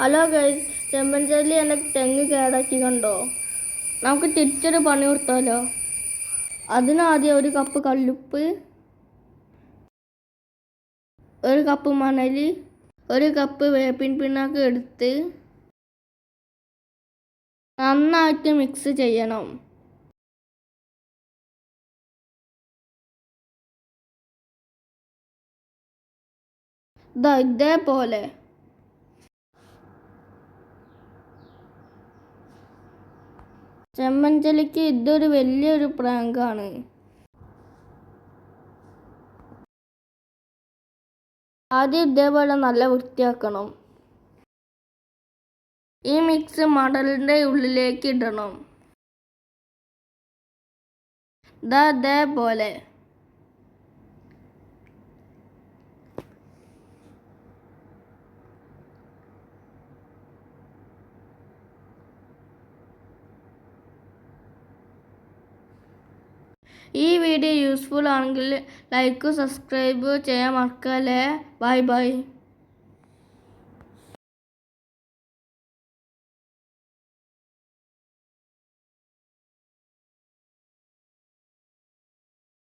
Hello guys ചെമ്പൻചേരി എന്റെ തെങ്ങ് കേടാക്കി കണ്ടോ? നമുക്ക് തിരിച്ചൊരു പണി കൊടുത്താലോ? അതിനാദ്യം ഒരു കപ്പ് കല്ലുപ്പ് ഒരു കപ്പ് മണലി ഒരു കപ്പ് വേപ്പിൻ പിണ്ണാക്ക് എടുത്ത് നന്നായിട്ട് മിക്സ് ചെയ്യണം. ഇതാ ഇതേപോലെ. ചെമ്മഞ്ചലിക്ക് ഇതൊരു വലിയൊരു പ്രാങ്കാണ്. ആദ്യം ഇതേപോലെ നല്ല വൃത്തിയാക്കണം. ഈ മിക്സ് മടലിന്റെ ഉള്ളിലേക്ക് ഇടണം. ഇതാ ഇതേപോലെ. ഈ വീഡിയോ യൂസ്ഫുൾ ആണെങ്കിൽ ലൈക്ക് സബ്സ്ക്രൈബ് ചെയ്യാൻ മറക്കല്ലേ. Bye bye